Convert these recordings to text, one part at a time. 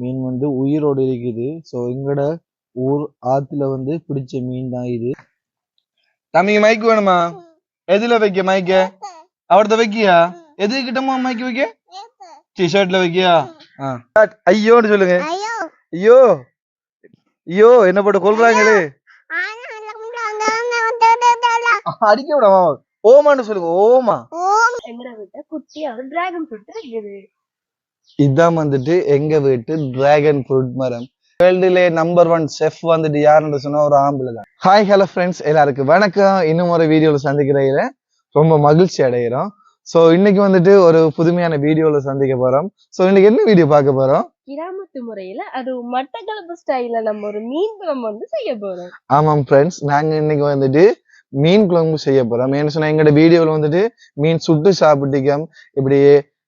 மீன் வந்து உயிரோடு இருக்குது. ஸோ எங்கட ஊர் ஆத்துல வந்து பிடிச்ச மீன் தான் இது. தம்பிக்கு மைக் வேணுமா? எதுல வைக்க மைக்க அவர்த வைக்கியா? எது கிட்டமா மைக் வைக்க? டிஷர்ட்ல வைக்கியா. ஐயோன்னு சொல்லுங்க. ஐயோ. ஐயோ. என்ன போட்டு கொல்றாங்களே அடிக்க விடாமா. ஓமான்னு சொல்லுங்க ஓமா. எங்கட விட்ட டிராகன் ஃப்ரூட் இருக்குது இதான் வந்துட்டு எங்க வீட்டு டிராகன் ஃப்ரூட் மரம். வேர்ல்டுலே நம்பர் ஒன் செஃப் வந்துட்டு யாருன்னு சொன்னா ஒரு ஆம்பளை தான். ஹாய் ஹலோ ஃப்ரெண்ட்ஸ் எல்லாருக்கும் வணக்கம். இன்னும் ஒரு வீடியோல சந்திக்கிறதுல ரொம்ப மகிழ்ச்சி அடைகிறோம். ஸோ இன்னைக்கு வந்துட்டு ஒரு புதுமையான வீடியோல சந்திக்க போறோம். ஸோ இன்னைக்கு என்ன வீடியோ பார்க்க போறோம்? கிராமத்து முறையில அது மட்டக்களப்பு ஸ்டைல்ல நம்ம ஒரு மீன் குழம்பு வந்து செய்ய போறோம். ஆமாம் ஃப்ரெண்ட்ஸ் நாங்க இன்னைக்கு வந்துட்டு மீன் குழம்பு செய்ய போறோம். ஏன்னு சொன்னா எங்களோட வீடியோல வந்துட்டு மீன் சுட்டு சாப்பிட்டிக்கம் இப்படி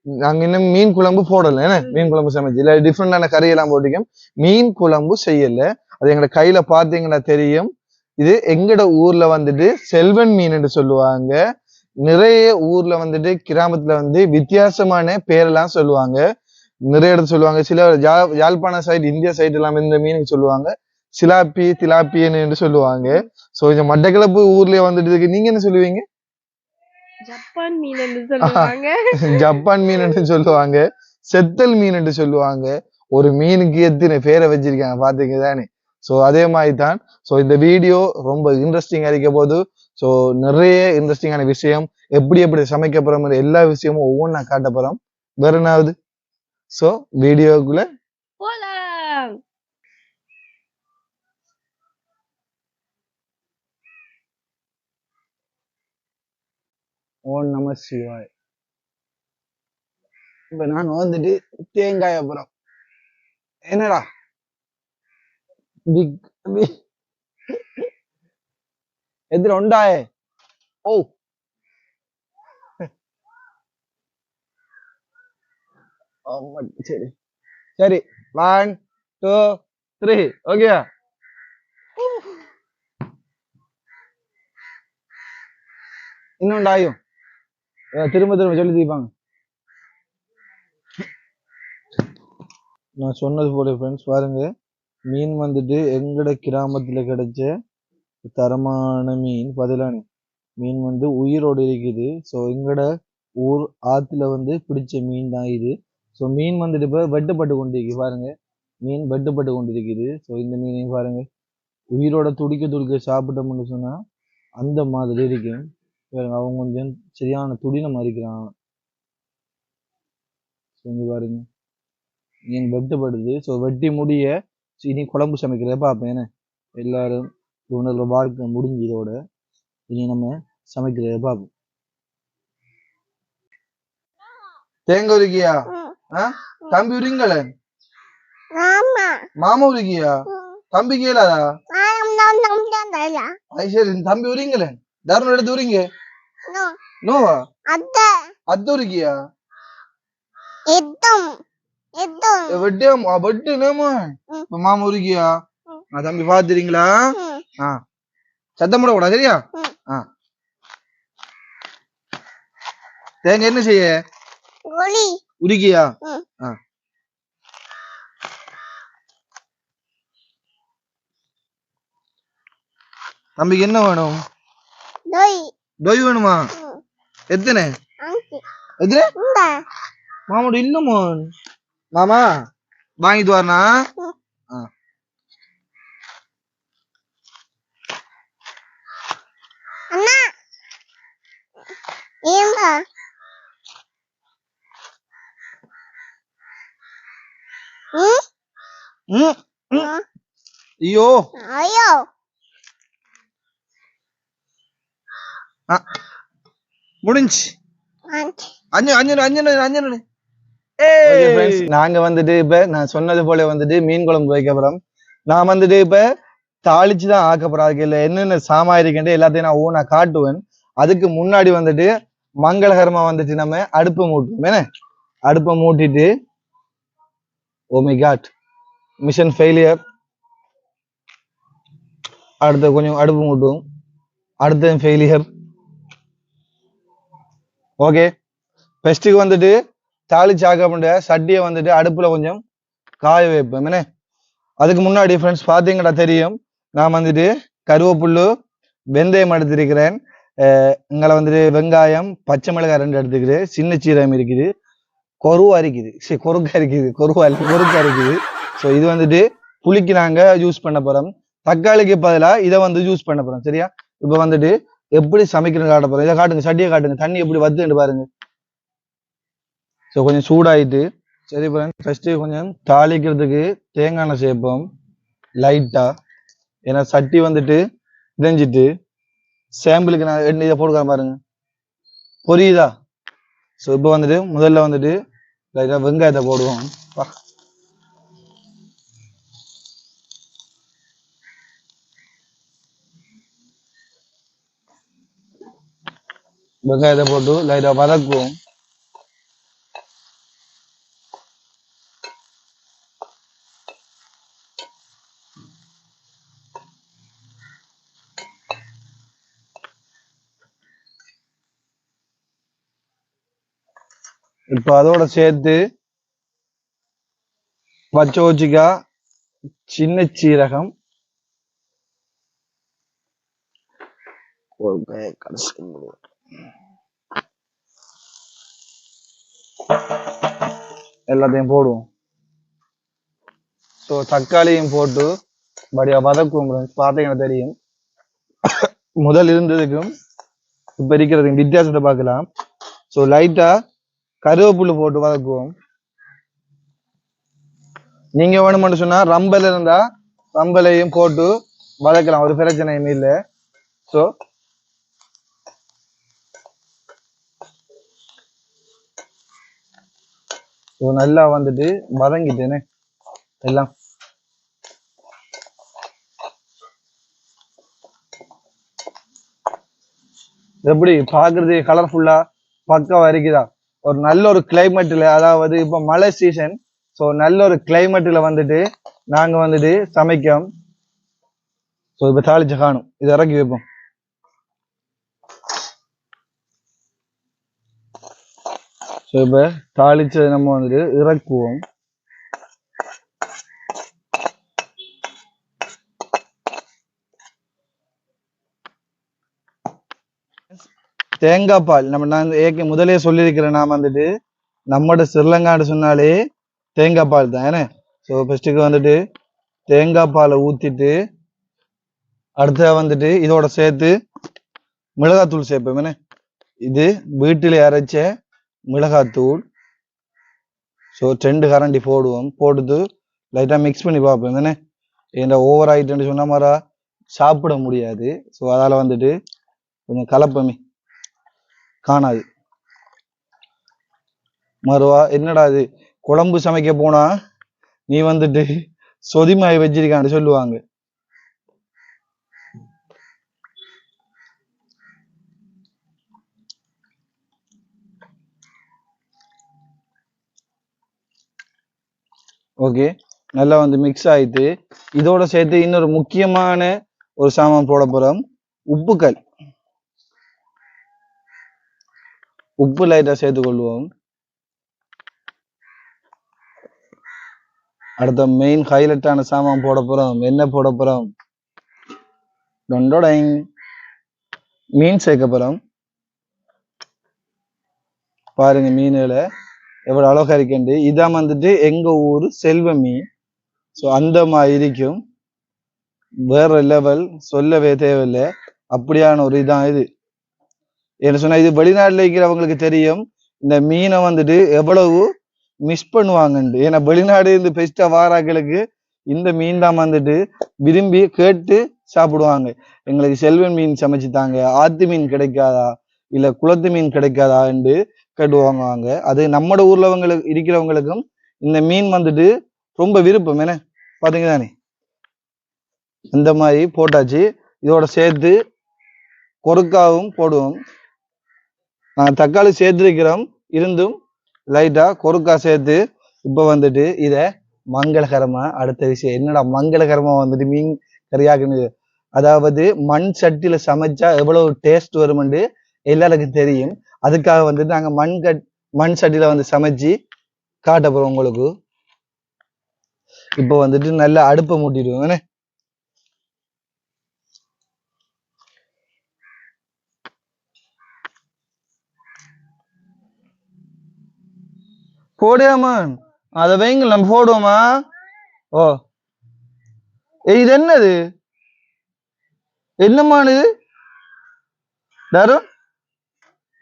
நாங்க இன்னும் மீன் குழம்பு போடல என்ன? மீன் குழம்பு சமைச்சு. இல்ல டிஃப்ரெண்டான கறியெல்லாம் போட்டிக்கம் மீன் குழம்பு செய்யல. அது எங்களோட கையில பாத்தீங்கன்னா தெரியும். இது எங்கட ஊர்ல வந்துட்டு செல்வன் மீன் என்று சொல்லுவாங்க. நிறைய ஊர்ல வந்துட்டு கிராமத்துல வந்து வித்தியாசமான பேரெல்லாம் சொல்லுவாங்க. நிறைய இடத்துல சொல்லுவாங்க. சில யா- யாழ்ப்பாண சைடு இந்தியா சைடு எல்லாம் இந்த மீனுக்கு சொல்லுவாங்க. சிலாப்பி திலாப்பியன் என்று சொல்லுவாங்க. சோ இந்த மட்டக்களப்பு ஊர்லயே வந்துட்டு இருக்கு நீங்க என்ன சொல்லுவீங்க? ஜப்பான் மீன் என்று சொல்லுவாங்க. ஜப்பான் மீன் என்று சொல்லுவாங்க. செத்தல் மீன் என்று சொல்லுவாங்க. ஒரு மீனுக்கு எத்தனை பேரை வச்சிருக்காங்க பாத்தீங்க தானே? சோ அதே மாதிரி தான் சோ இந்த வீடியோ ரொம்ப இன்ட்ரெஸ்டிங்காக இருக்க போது சோ நிறைய இன்ட்ரெஸ்டிங்கான விஷயம் எப்படி எப்படி சமைக்க போறோம் எல்லா விஷயமும் ஒவ்வொன்றா காட்ட போறோம். வேற என்னாவது? சோ வீடியோக்குள்ள ஓம் நம சிவாய் இப்ப நான் வந்துட்டு தேங்காய் அப்புறம் என்னடா? பிக் பிக் எதிர உண்டாயே ஓ. ஆமா, சரி. சரி ஒன் டூ த்ரீ ஓகே இன்னும் திரும்ப திரும்ப சொல்லி தீப்பாங்க. நான் சொன்னது போல ஃப்ரெண்ட்ஸ் பாருங்க. மீன் வந்துட்டு எங்கட கிராமத்துல கிடைச்ச தரமான மீன் பதிலானி மீன் வந்து உயிரோடு இருக்குது. ஸோ எங்கட ஊர் ஆத்துல வந்து பிடிச்ச மீன் தான் இது. ஸோ மீன் வந்துட்டு இப்போ வெட்டுப்பட்டு கொண்டிருக்கு பாருங்க. மீன் வெட்டுப்பட்டு கொண்டிருக்குது. ஸோ இந்த மீனையும் பாருங்க. உயிரோட துடிக்க துடிக்க சாப்பிட்டோம்னு சொன்னா அந்த மாதிரி இருக்கும் பாருங்க அவங்க கொஞ்சம் சரியான துடினம் மறிக்கிறான் செஞ்சு பாருங்க மீன் வெட்டப்படுது ஸோ வெட்டி முடிய இனி குழம்பு சமைக்கிறத பார்ப்பேன் என்ன எல்லாரும் உணர்வு வாழ்க்கை முடிஞ்சு இதோட இனி நம்ம சமைக்கிறத பார்ப்போம் தேங்காய் உருக்கியா தம்பி உரிங்கள மாமா உருக்கியா தம்பி கேளாதா சரி தம்பி உரிங்கள தருணம் எடுத்து உரிங்க நோவா? அத்த அத்த உருக்கியா எத்தம். வெட்டு வெட்டு நேமா ம். மாமா. ஆ தம்பி பாத்துறீங்களா? ஆ. சத்தம் போடக்கூடாது சரியா? ம். ஆ. தேங்க என்ன செய்ய? ம். ஆ. தம்பிக்கு என்ன வேணும்? டொய் தொய் வேணுமா ம். எத்தனை அங்கி எத்தனை இந்த மாமோட இல்லமோ மாமா வாங்கிட்டு வரனா ம். ஆ அண்ணா ஏங்க ம் ம் ம். ஐயோ ஐயோ முடிஞ்சு அஞ்சு அஞ்சு அஞ்சு அஞ்சு நாங்க வந்துட்டு இப்ப நான் சொன்னது போல வந்துட்டு மீன் குழம்பு வைக்க போறோம் நான் வந்துட்டு இப்ப தாளிச்சு தான் ஆக்க போறேன் அதுக்கு இல்ல என்னென்ன சாமா இருக்குன்ட்டு எல்லாத்தையும் நான் ஊனா காட்டுவேன் அதுக்கு முன்னாடி வந்துட்டு மங்களகரமா வந்துட்டு நம்ம அடுப்பை மூட்டுவோம் என்ன அடுப்பை மூட்டிட்டு oh my God mission failure அடுத்து கொஞ்சம் அடுப்பு மூட்டுவோம் அடுத்த ஃபெயிலியர் ஓகே பெஸ்ட்டுக்கு வந்துட்டு தாளிச்சு ஆக்க முடிய சட்டியை வந்துட்டு அடுப்பில் கொஞ்சம் காய வைப்போம். என்ன? அதுக்கு முன்னாடி ஃப்ரெண்ட்ஸ் பார்த்தீங்கடா தெரியும். நான் வந்துட்டு கருவேப்புல்லு வெந்தயம் எடுத்திருக்கிறேன். இங்கே வந்துட்டு வெங்காயம் பச்சை மிளகாய் ரெண்டு எடுத்துக்கிறேன் சின்ன சீரகம் இருக்குது. கொருவா இருக்குது சரி கொறுக்கா இருக்குது கொருவா இல்லை கொறுக்கா இருக்குது ஸோ இது வந்துட்டு புளிக்கு நாங்கள் யூஸ் பண்ண போகிறோம் தக்காளிக்கு பதிலாக இதை வந்து யூஸ் பண்ண போகிறோம் சரியா? இப்போ வந்துட்டு எப்படி சமைக்கணும் காட்ட போறோம் இதை காட்டுங்க சட்டியை காட்டுங்க தண்ணி எப்படி வத்துன்னு பாருங்க. ஸோ கொஞ்சம் சூடாயிட்டு சரி ஃபர்ஸ்ட் கொஞ்சம் தாளிக்கிறதுக்கு தேங்காய் எண்ணெய் சேர்ப்போம் லைட்டா ஏன்னா சட்டி வந்துட்டு இதைஞ்சிட்டு சாம்பிளுக்கு நான் எண்ணெய் இதை போட்டுக்கிறேன் பாருங்க. புரியுதா? ஸோ இப்போ வந்துட்டு முதல்ல வந்துட்டு லைட்டாக வெங்காயத்தை போடுவோம். வெங்காயத்தை போட்டு லைட்டாக வதக்குவோம் இப்போ அதோட சேர்த்து வச்சோச்சிக்கா சின்ன சீரகம். ஒரு கடைசி எல்லாத்தையும் போடுவோம். ஸோ தக்காளியும் போட்டு படியா வதக்குவோம் பார்த்தீங்கன்னா தெரியும். முதல் இருந்ததுக்கும் இப்போ இருக்கிறதுக்கும் வித்தியாசத்தை பார்க்கலாம். ஸோ லைட்டா கருவேப்புல்லு போட்டு வதக்குவோம். நீங்க வேணும்னு சொன்னா ரம்பல் இருந்தா ரம்பலையும் போட்டு வதக்கலாம். ஒரு பிரச்சனையும் இல்லை. ஸோ ஸோ நல்லா வந்துட்டு வதங்கிட்டேனே எல்லாம். எப்படி பார்க்கறது கலர்ஃபுல்லா பக்காவா வரைக்குதா ஒரு நல்ல ஒரு கிளைமேட்டில் அதாவது இப்போ மழை சீசன் ஸோ நல்ல ஒரு கிளைமேட்டில் வந்துட்டு நாங்கள் வந்துட்டு சமைக்கோம். ஸோ இப்போ தாளிச்சு காணும். இது இறக்கி வைப்போம். ஸோ இப்போ தாளிச்சதை நம்ம வந்துட்டு இறக்குவோம். தேங்காய் பால் நம்ம நான் ஏற்க முதலே சொல்லியிருக்கிறேன் நான் வந்துட்டு நம்மட ஸ்ரீலங்கான்னு சொன்னாலே தேங்காய் பால் தான் ஏன்னா ஸோ ஃபஸ்ட்டுக்கு வந்துட்டு தேங்காய் பாலை ஊற்றிட்டு அடுத்த வந்துட்டு இதோட சேர்த்து மிளகாத்தூள் சேர்ப்போம் என்ன? இது வீட்டில் அரைச்ச மிளகாத்தூள். ஸோ ரெண்டு கரண்டி போடுவோம். போட்டு லைட்டாக மிக்ஸ் பண்ணி பார்ப்போம். என்ன ஏன்னா ஓவர் ஆயிட்டுன்னு சொன்ன மாதிரி சாப்பிட முடியாது. ஸோ அதால் வந்துட்டு கொஞ்சம் கலப்பமே. காணாது. மறுவா என்னடா இது? குழம்பு சமைக்க போனால் நீ வந்துட்டு சொதிமாய் வச்சிருக்கான்னு சொல்லுவாங்க. ஓகே நல்லா வந்து மிக்ஸ் ஆயிட்டு இதோட சேர்த்து இன்னொரு முக்கியமான ஒரு சாமான் போட போறோம். உப்புக்கல். உப்பு லைட்டா சேர்த்து கொள்வோம். அடுத்த மெயின் ஹைலைட்டான சாமான் போட போறோம். என்ன போட போறோம்? டொண்டோடைங் மீன் சேர்க்க போறோம். பாருங்க மீன்களை எவ்வளவு அழகா இருக்குண்டு இதான் வந்துட்டு எங்க ஊர் செல்வ மீன் ஸோ அந்த மாதிரி இருக்கும் வேற லெவல் சொல்லவே தேவையில்லை. அப்படியான ஒரு இதான் இது. என்ன சொன்னா இது வெளிநாட்டில் இருக்கிறவங்களுக்கு தெரியும். இந்த மீனை வந்துட்டு எவ்வளவு மிஸ் பண்ணுவாங்கண்டு ஏன்னா வெளிநாடு இந்த பெஸ்டா வாராக்களுக்கு இந்த மீன் தான் வந்துட்டு விரும்பி கேட்டு சாப்பிடுவாங்க. எங்களுக்கு செல்வன் மீன் சமைச்சு தாங்க. ஆத்து மீன் கிடைக்காதா? இல்ல குளத்து மீன் கிடைக்காதா? என்று கேட்டு வாங்குவாங்க அது நம்மட ஊர்லவங்களுக்கு இருக்கிறவங்களுக்கும் இந்த மீன் வந்துட்டு ரொம்ப விருப்பம். என்ன? பாத்தீங்க தானே? இந்த மாதிரி போட்டாச்சு. இதோட சேர்த்து கொறுக்காவும் போடுவோம். நான் தக்காளி சேர்த்துருக்கிறோம். இருந்தும் லைட்டாக கொறுக்கா சேர்த்து இப்போ வந்துட்டு இதை மங்களகரமாக அடுத்த விஷயம். என்னடா மங்களகரமாக வந்துட்டு மீன் கறியாக்குன்னு. அதாவது மண் சட்டியில் சமைச்சா எவ்வளவு டேஸ்ட் வரும்னு எல்லாருக்கும் தெரியும். அதுக்காக வந்துட்டு நாங்க மண் கட் மண் சட்டியில் வந்து சமைச்சு காட்ட போறோம் உங்களுக்கு. இப்போ வந்துட்டு நல்லா அடுப்பை மூட்டிடுவோம். என்ன? போடுயாமா அதை வைங்க நம்ம போடுவோமா? ஓ. இது என்னது? என்னமான இது?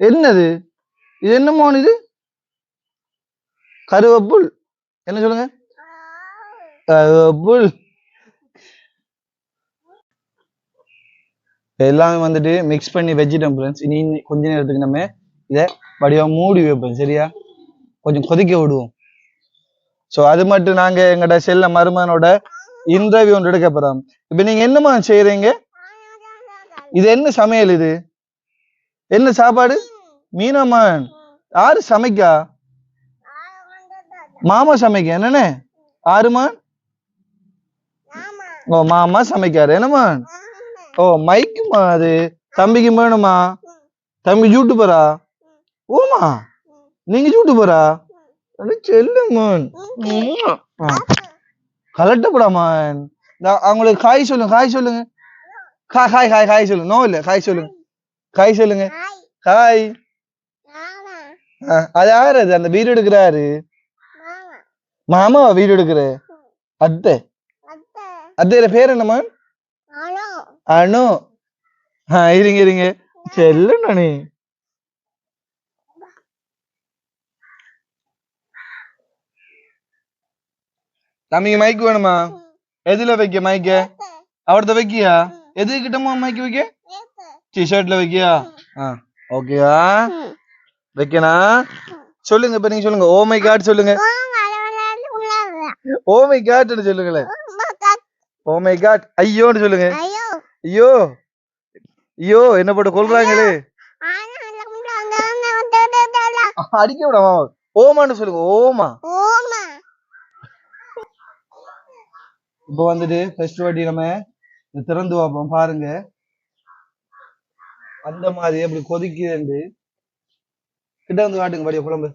என்னது? இது என்னமோ இது? கருவேப்புல். என்ன சொல்லுங்க? கருவேப்புல். எல்லாமே வந்துட்டு மிக்ஸ் பண்ணி வச்சுட்டோம் ஃப்ரெண்ட்ஸ் இனி கொஞ்ச நேரத்துக்கு நம்ம இதை வடிவா மூடி வைப்போம் சரியா? கொஞ்சம் கொதிக்க விடுவோம். ஸோ அது மட்டும் நாங்க எங்கட செல்ல மருமகனோட இன்டர்வியூ ஒன்று எடுக்க போறோம். இப்போ நீங்க என்னமா செய்கிறீங்க இது என்ன சமையல் இது? என்ன சாப்பாடு? மீனம்மான் யாரு சமைக்கா? மாமா சமைக்க என்னண்ணே? ஆறுமா ஓ மாமா சமைக்காரு. என்னம்மா ஓ மைக்குமா அது? தம்பிக்கு வேணுமா? தம்பி யூடியூபரா ஓமா? நீங்க யூடியூபரா செல்லுமான். கலட்டப்படாமான். அவங்களுக்கு காய் சொல்லுங்க காய் சொல்லுங்க. ஹாய் ஹாய் ஹாய் ஹாய் சொல்லுங்க. நோ இல்ல ஹாய் சொல்லுங்க. ஹாய் சொல்லுங்க. ஹாய் அது யாரு அது அந்த வீடு எடுக்கிறாரு. மாமா. வீடு எடுக்கிற? அத்தை. அத்தையில பேர் என்னம்மா? அனு. ஆ இருங்க இருங்க. செல்லுண்ணா தம்பிக்கு மைக் வேணுமா? எதுல வைக்க மைக்க அவர்த வைக்கியா? எது கிட்டமா மைக் வைக்க? டிஷர்ட்ல வைக்கியா? ஆ ஓகேயா வைக்கனா சொல்லுங்க இப்ப நீங்க சொல்லுங்க. ஓ மை காட் சொல்லுங்க. ஓ மை காட்னு சொல்லுங்களேன். ஓ மை காட் ஐயோன்னு சொல்லுங்க. ஐயோ. ஐயோ. என்ன போட்டு கொல்றாங்களே? அடிக்க விடாமா ஓமான்னு சொல்லுங்க ஓமா. இப்போ வந்துட்டு ஃபர்ஸ்ட் வாட்டி நம்ம திறந்து பார்ப்போம் பாருங்க. அந்த மாதிரி அப்படி கொதிக்குது கிட்ட வந்து காட்டுங்க படிய குழம்பு.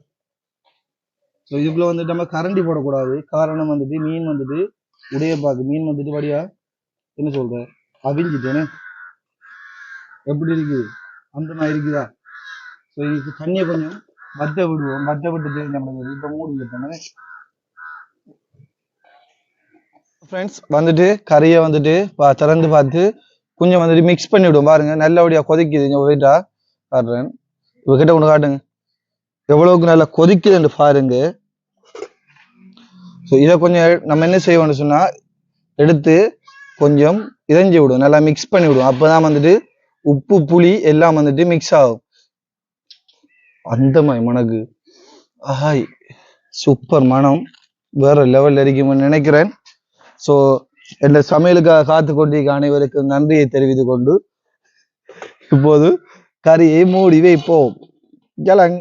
ஸோ இதுக்குள்ள வந்துட்டு நம்ம கரண்டி போடக்கூடாது. காரணம் வந்துட்டு மீன் வந்துட்டு உடைய பாக்கு மீன் வந்துட்டு வடியா என்ன சொல்ற? அவிஞ்சிட்டேனே. எப்படி இருக்கு? அந்த மாதிரி இருக்குதா? ஸோ இதுக்கு தண்ணியை கொஞ்சம் வத்த விடுவோம். வத்த விட்டுட்டு நம்ம இப்போ மூடி வைப்போம் ஃப்ரெண்ட்ஸ் வந்துட்டு கறியை வந்துட்டு பா திறந்து பார்த்து கொஞ்சம் வந்துட்டு மிக்ஸ் பண்ணி விடுவோம் பாருங்க நல்லபடியா கொதிக்குது. இங்க வெயிட்டா காட்டுறேன். இப்போ கிட்ட ஒன்று காட்டுங்க. எவ்வளவுக்கு நல்லா கொதிக்குதுன்னு பாருங்க. ஸோ இதை கொஞ்சம் நம்ம என்ன செய்வோம்னு சொன்னா எடுத்து கொஞ்சம் இறைஞ்சி விடும் நல்லா மிக்ஸ் பண்ணி விடும் அப்போதான் வந்துட்டு உப்பு புளி எல்லாம் வந்துட்டு மிக்ஸ் ஆகும். அந்த மாதிரி மணக்கு ஆஹாய் சூப்பர் மனம் வேற லெவலில் இருக்கும்னு நினைக்கிறேன். ஸோ என் சமையலுக்காக காத்து கொண்டிருக்க அனைவருக்கும் நன்றியை தெரிவித்து கொண்டு இப்போது கறியை மூடி வைப்போம். ஜலங்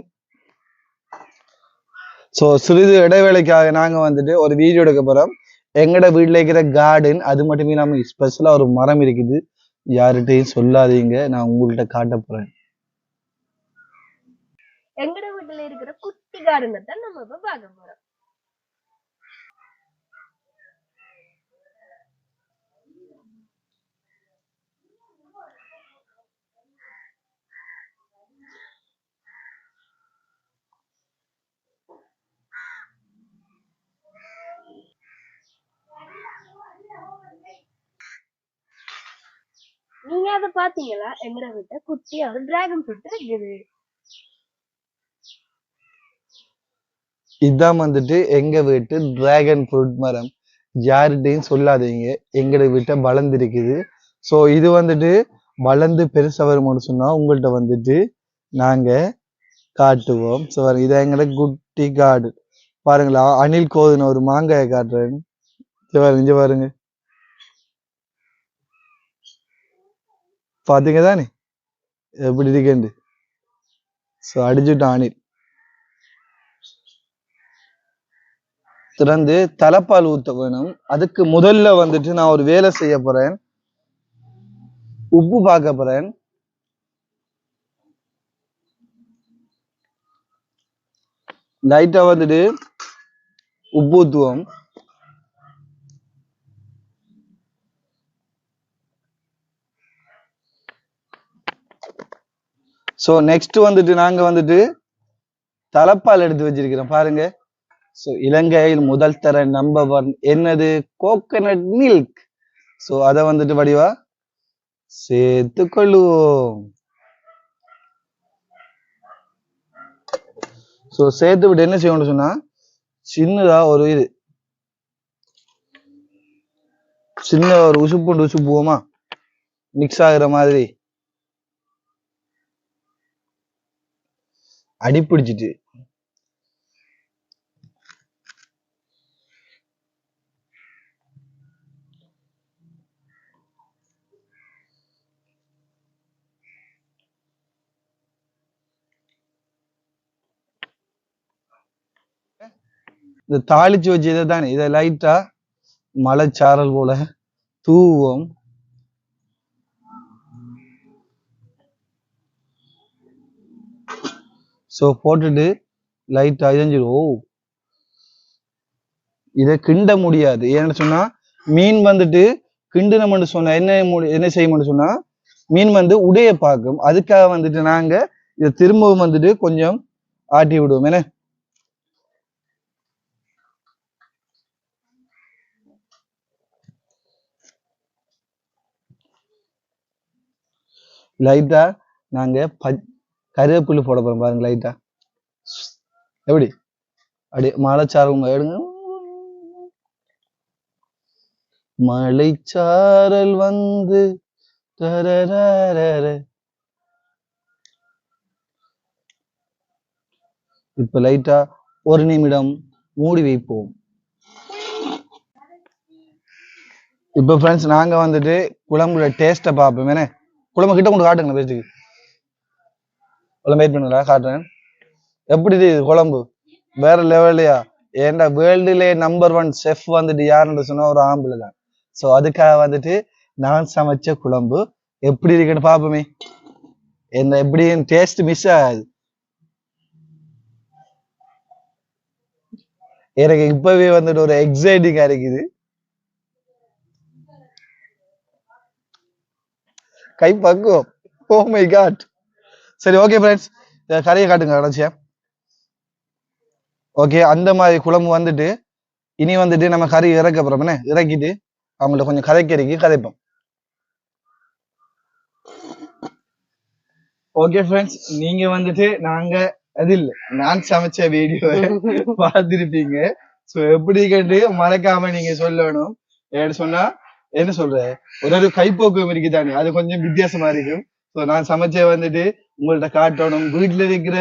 ஸோ சிறிது இடைவேளைக்காக நாங்க வந்துட்டு ஒரு வீடியோ எடுக்க போறோம். எங்கட வீட்டில் இருக்கிற கார்டன் அது மட்டுமே நம்ம ஸ்பெஷலா ஒரு மரம் இருக்குது. யார்கிட்டையும் சொல்லாதீங்க. நான் உங்கள்கிட்ட காட்ட போறேன். எங்கட வீட்டில் இருக்கிற குட்டி கார்டனை தான் நம்ம இப்போ பார்க்க போகிறோம் நீங்க அத பாத்தீங்களா? எங்கட விட்ட குட்டியா ஒரு டிராகன் ஃப்ரூட் இருக்குது. இதான் வந்துட்டு எங்க வீட்டு டிராகன் ஃப்ரூட் மரம். யார்கிட்டையும் சொல்லாதீங்க. எங்கட வீட்டை வளர்ந்துருக்குது. ஸோ இது வந்துட்டு வளர்ந்து பெருசாக வருமானு சொன்னால் உங்கள்கிட்ட வந்துட்டு நாங்கள் காட்டுவோம். ஸோ இதான் எங்கட குட்டி காடு. பாருங்களா அணில் கோதுன ஒரு மாங்காயை காட்டுறேன். சரி பாருங்க பாருங்க. பாத்தீங்க தானே? எப்படி இருக்கேன் ஸோ அடிச்சுட்டான் அணில். திறந்து தலைப்பால் ஊத்த வேணும். அதுக்கு முதல்ல வந்துட்டு நான் ஒரு வேலை செய்ய போறேன். உப்பு பார்க்க போறேன். லைட்டா வந்துட்டு உப்பு ஊத்துவோம். ஸோ நெக்ஸ்ட் வந்துட்டு நாங்கள் வந்துட்டு தலப்பால் எடுத்து வச்சிருக்கிறோம். பாருங்க. ஸோ இலங்கையில் முதல் தர நம்பர் ஒன் என்னது? கோகனட் மில்க் ஸோ அதை வந்துட்டு வடிவா சேர்த்துக்கொள்ளுவோம் ஸோ சேர்த்து விட்டு என்ன செய்யணும்னு சொன்னா சின்னதா ஒரு இது. சின்ன ஒரு உசுப்புண்டு உசுப்புவோமா மிக்ஸ் ஆகுற மாதிரி. அடிப்பிடிச்சிட்டு. இந்த தாளிச்சு வச்சு இதை தானே இதை லைட்டா மலைச்சாரல் போல தூவோம். ஸோ போட்டுட்டு லைட்டா இதஞ்சிடும் ஓ. இதை கிண்ட முடியாது. ஏன்னு சொன்னா மீன் வந்துட்டு கிண்டுனம்னு சொன்னா என்ன முடி- என்ன செய்யணும்னு சொன்னா மீன் வந்து உடைய பார்க்கும். அதுக்காக வந்துட்டு நாங்க இதை திரும்பவும் வந்துட்டு கொஞ்சம் ஆட்டி விடுவோம். என்ன? லைட்டா நாங்க பச் கருவேப்பிலை போட போறோம் பாருங்க லைட்டா எப்படி? அப்படி மலைச்சாரல் எடுங்க. மலைச்சாரல் வந்து இப்ப லைட்டா ஒரு நிமிடம் மூடி வைப்போம் இப்ப ஃப்ரெண்ட்ஸ் நாங்க வந்துட்டு குழம்புல டேஸ்ட்டை பார்ப்போம் என்ன குழம்பு கிட்ட கொண்டு காட்டுங்க பேசிக்கு இவ்வளோ வெயிட் பண்ணுங்களா காட்டுறேன். எப்படி இது குழம்பு? வேற லெவல்லையா ஏன்டா வேர்ல்டுலே நம்பர் ஒன் செஃப் வந்துட்டு யாருன்னு சொன்னா ஒரு ஆம்பளை தான். ஸோ அதுக்காக வந்துட்டு நான் சமைச்ச குழம்பு எப்படி இருக்குன்னு பார்ப்போமே என்ன எப்படி டேஸ்ட் மிஸ் ஆகாது. எனக்கு இப்பவே வந்துட்டு ஒரு எக்ஸைட்டிங்கா இருக்குது. கை பக்குவம். ஓ மை காட் சரி ஓகே ஃப்ரெண்ட்ஸ் கரையை காட்டுங்க கடைசியா. ஓகே அந்த மாதிரி குழம்பு வந்துட்டு இனி வந்துட்டு நம்ம கறி இறக்க போறோம். என்ன? இறக்கிட்டு அவங்கள்ட்ட கொஞ்சம் கதைக்கறிக்கு கதைப்போம். ஓகே ஃப்ரெண்ட்ஸ் நீங்க வந்துட்டு நாங்க அது இல்ல நான் சமைச்ச வீடியோவை பார்த்திருப்பீங்க. சோ எப்படி கேட்டு மறக்காம நீங்க சொல்லணும். ஏன்னு சொன்னா என்ன சொல்ற? ஒரு ஒரு கைப்போக்கம் இருக்குதானே அது கொஞ்சம் வித்தியாசமா இருக்கும். சோ நான் சமைச்ச வந்துட்டு உங்கள்ட்ட காட்டணும். வீட்டுல இருக்கிற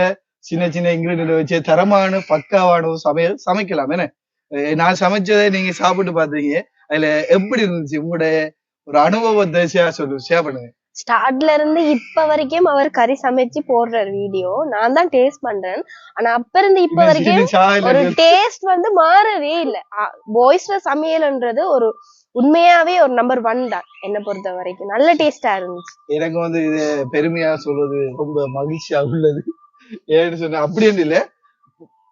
சின்ன சின்ன இன்கிரீடியன்ட் வச்சு தரமான பக்காவான ஒரு சமையல் சமைக்கலாம். என்ன? நான் சமைச்சதை நீங்க சாப்பிட்டு பாத்தீங்க அதுல எப்படி இருந்துச்சு? உங்களுடைய ஒரு அனுபவத்தை ஷேர் சொல்லு ஷேர் பண்ணுங்க. ஸ்டார்ட்ல இருந்து இப்ப வரைக்கும் அவர் கறி சமைச்சு போடுற வீடியோ நான் தான் டேஸ்ட் பண்றேன். ஆனா அப்ப இருந்து இப்ப வரைக்கும் ஒரு டேஸ்ட் வந்து மாறவே இல்ல. பாய்ஸ்ல சமையல்ன்றது ஒரு உண்மையாவே ஒரு நம்பர் ஒன் தான் என்ன பொறுத்த வரைக்கும். நல்ல டேஸ்டா இருந்துச்சு. எனக்கு வந்து இது பெருமையா சொல்றது ரொம்ப மகிழ்ச்சியா உள்ளது. ஏன்னு சொன்னா அப்படின்னு இல்ல.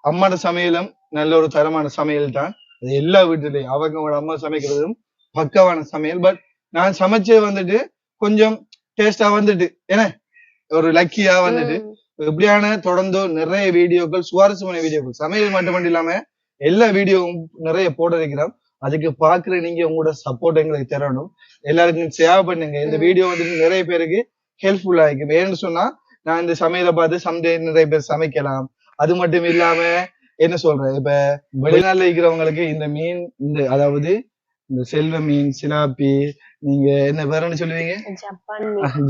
அம்மாட சமையலும் நல்ல ஒரு தரமான சமையல் தான். அது எல்லா வீட்டுலயும் அவங்களோட அம்மா சமைக்கிறதும் பக்காவான சமையல். பட் நான் சமைச்சது வந்துட்டு கொஞ்சம் டேஸ்டா வந்துட்டு. என்ன ஒரு லக்கியா வந்துட்டு. எப்படியான தொடர்ந்து நிறைய வீடியோக்கள் சுவாரஸ்யமான வீடியோக்கள். சமையல் மட்டும் இல்லாம எல்லா வீடியோவும் நிறைய போட இருக்கிறோம் அதுக்கு பாக்குற நீங்க உங்களோட சப்போர்ட் எங்களுக்கு தரணும். எல்லாருக்கும் ஷேர் பண்ணுங்க. இந்த வீடியோ வந்துட்டு நிறைய பேருக்கு ஹெல்ப்ஃபுல்லா இருக்கும் ஏன்னு சொன்னா நான் இந்த சமையலை பார்த்து சம்டே நிறைய பேர் சமைக்கலாம். அது மட்டும் இல்லாம என்ன சொல்றேன்? இப்ப வெளிநாட்டுல இருக்கிறவங்களுக்கு இந்த மீன் இந்த அதாவது இந்த செல்வ மீன் சிலாப்பி நீங்க என்ன வேற என்ன சொல்லுவீங்க?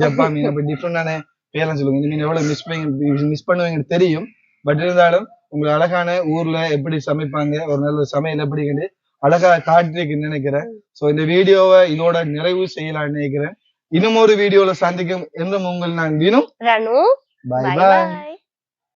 ஜப்பான் மீன். அப்படி டிஃப்ரெண்டான பேர்லாம் சொல்லுங்க. இந்த மீன் எவ்வளவு மிஸ் மிஸ் பண்ணுவீங்கன்னு தெரியும். பட் இருந்தாலும் உங்களுக்கு அழகான ஊர்ல எப்படி சமைப்பாங்க ஒரு நல்ல சமையல் எப்படின்னு அழகா காட்டிருக்குன்னு நினைக்கிறேன். சோ இந்த வீடியோவை இதோட நிறைவு செய்யலாம்னு நினைக்கிறேன். இன்னும் ஒரு வீடியோல சந்திக்கும் என்றும் உங்கள் நான் தினம் பை பாய் பாய்